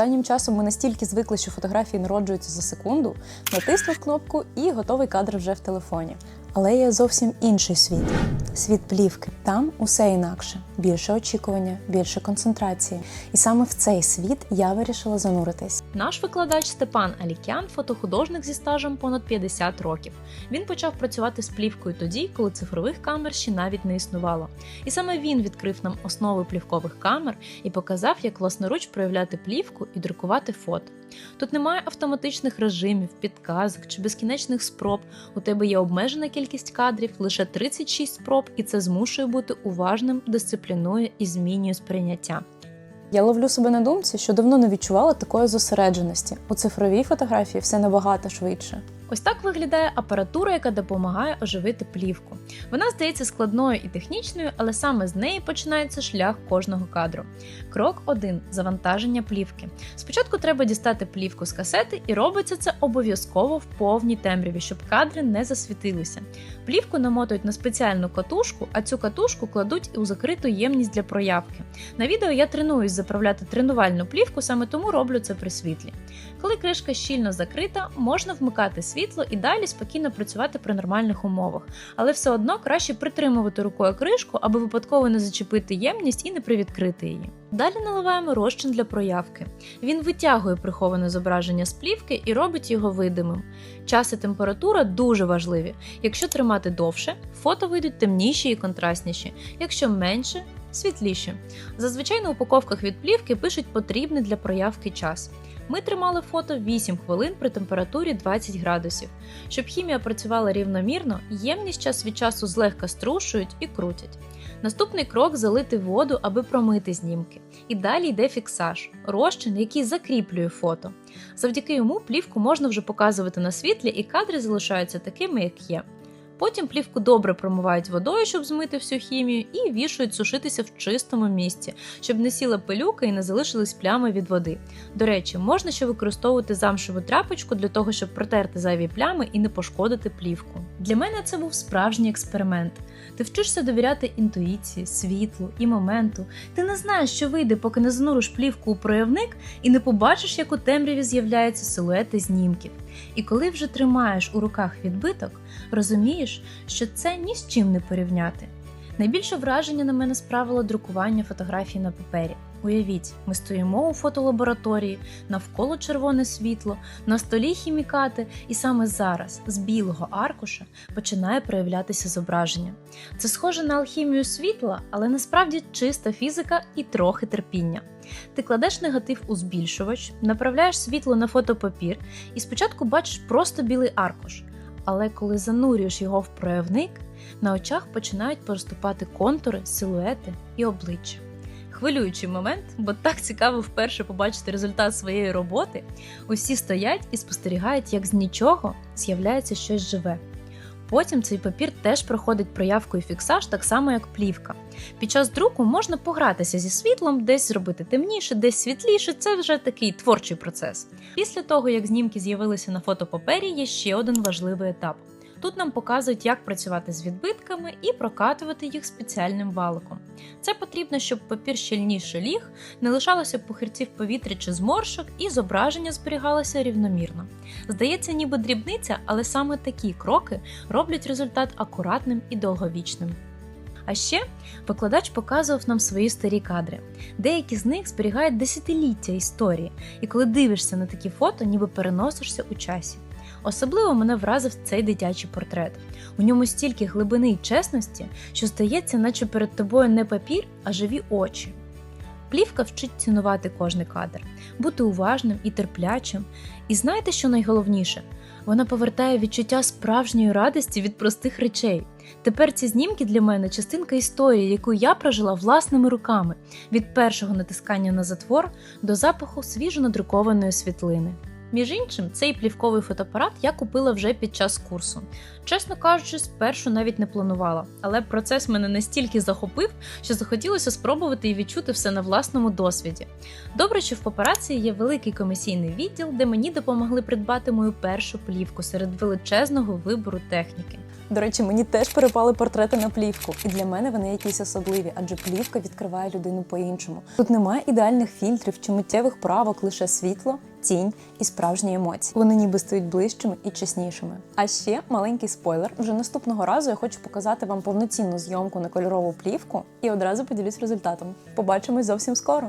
Останнім часом ми настільки звикли, що фотографії народжуються за секунду, натиснув кнопку і готовий кадр вже в телефоні. Але є зовсім інший світ світ плівки. Там усе інакше, більше очікування, більше концентрації. І саме в цей світ я вирішила зануритись. Наш викладач Степан Алікян фотохудожник зі стажем понад 50 років. Він почав працювати з плівкою тоді, коли цифрових камер ще навіть не існувало. І саме він відкрив нам основи плівкових камер і показав, як власноруч проявляти плівку і друкувати фото. Тут немає автоматичних режимів, підказок чи безкінечних спроб. У тебе є обмежена кількість кадрів, лише 36 спроб, і це змушує бути уважним, дисциплінує і змінює сприйняття. Я ловлю себе на думці, що давно не відчувала такої зосередженості. У цифровій фотографії все набагато швидше. Ось так виглядає апаратура, яка допомагає оживити плівку. Вона здається складною і технічною, але саме з неї починається шлях кожного кадру. Крок 1. завантаження плівки. Спочатку треба дістати плівку з касети, і робиться це обов'язково в повній темряві, щоб кадри не засвітилися. Плівку намотують на спеціальну катушку, а цю катушку кладуть у закриту ємність для проявки. На відео я тренуюсь заправляти тренувальну плівку, саме тому роблю це при світлі. Коли кришка щільно закрита, можна вмикати світло і далі спокійно працювати при нормальних умовах, але все одно краще притримувати рукою кришку, аби випадково не зачепити ємність і не привідкрити її. Далі наливаємо розчин для проявки. Він витягує приховане зображення з плівки і робить його видимим. Час і температура дуже важливі. Якщо тримати довше, фото вийдуть темніші і контрастніші, якщо менше світліші. Зазвичай на упаковках від плівки пишуть потрібний для проявки час. Ми тримали фото 8 хвилин при температурі 20 градусів. Щоб хімія працювала рівномірно, ємність час від часу злегка струшують і крутять. Наступний крок залити воду, аби промити знімки. І далі йде фіксаж розчин, який закріплює фото. Завдяки йому плівку можна вже показувати на світлі, і кадри залишаються такими, як є. Потім плівку добре промивають водою, щоб змити всю хімію, і вішують сушитися в чистому місці, щоб не сіла пилюка і не залишились плями від води. До речі, можна ще використовувати замшеву тряпочку для того, щоб протерти зайві плями і не пошкодити плівку. Для мене це був справжній експеримент. Ти вчишся довіряти інтуїції, світлу і моменту. Ти не знаєш, що вийде, поки не зануриш плівку у проявник і не побачиш, як у темряві з'являються силуети знімків. І коли вже тримаєш у руках відбиток, розумієш, що це ні з чим не порівняти. Найбільше враження на мене справило друкування фотографій на папері. Уявіть, ми стоїмо у фотолабораторії, навколо червоне світло, на столі хімікати, і саме зараз з білого аркуша починає проявлятися зображення. Це схоже на алхімію світла, але насправді чиста фізика і трохи терпіння. Ти кладеш негатив у збільшувач, направляєш світло на фотопапір і спочатку бачиш просто білий аркуш. Але коли занурюєш його в проявник, на очах починають проступати контури, силуети і обличчя. Хвилюючий момент, бо так цікаво вперше побачити результат своєї роботи. Усі стоять і спостерігають, як з нічого з'являється щось живе. Потім цей папір теж проходить проявку і фіксаж, так само як плівка. Під час друку можна погратися зі світлом, десь зробити темніше, десь світліше. Це вже такий творчий процес. Після того, як знімки з'явилися на фотопапері, є ще один важливий етап. Тут нам показують, як працювати з відбитками і прокатувати їх спеціальним валиком. Це потрібно, щоб папір щільніше ліг, не лишалося похирців повітря чи зморшок, і зображення зберігалося рівномірно. Здається, ніби дрібниця, але саме такі кроки роблять результат акуратним і довговічним. А ще викладач показував нам свої старі кадри. Деякі з них зберігають десятиліття історії, і коли дивишся на такі фото, ніби переносишся у часі. Особливо мене вразив цей дитячий портрет. У ньому стільки глибини й чесності, що здається, наче перед тобою не папір, а живі очі. Плівка вчить цінувати кожний кадр, бути уважним і терплячим. І знаєте, що найголовніше? Вона повертає відчуття справжньої радості від простих речей. Тепер ці знімки для мене частинка історії, яку я прожила власними руками від першого натискання на затвор до запаху свіжо надрукованої світлини. Між іншим, цей плівковий фотоапарат я купила вже під час курсу. Чесно кажучи, спершу навіть не планувала, але процес мене настільки захопив, що захотілося спробувати і відчути все на власному досвіді. Добре, що в папараці є великий комісійний відділ, де мені допомогли придбати мою першу плівку серед величезного вибору техніки. До речі, мені теж перепали портрети на плівку, і для мене вони якісь особливі, адже плівка відкриває людину по-іншому. Тут немає ідеальних фільтрів чи миттєвих правок, лише світло, тінь і справжні емоції. Вони ніби стають ближчими і чеснішими. А ще маленький спойлер: вже наступного разу я хочу показати вам повноцінну зйомку на кольорову плівку і одразу поділюсь результатом. Побачимось зовсім скоро.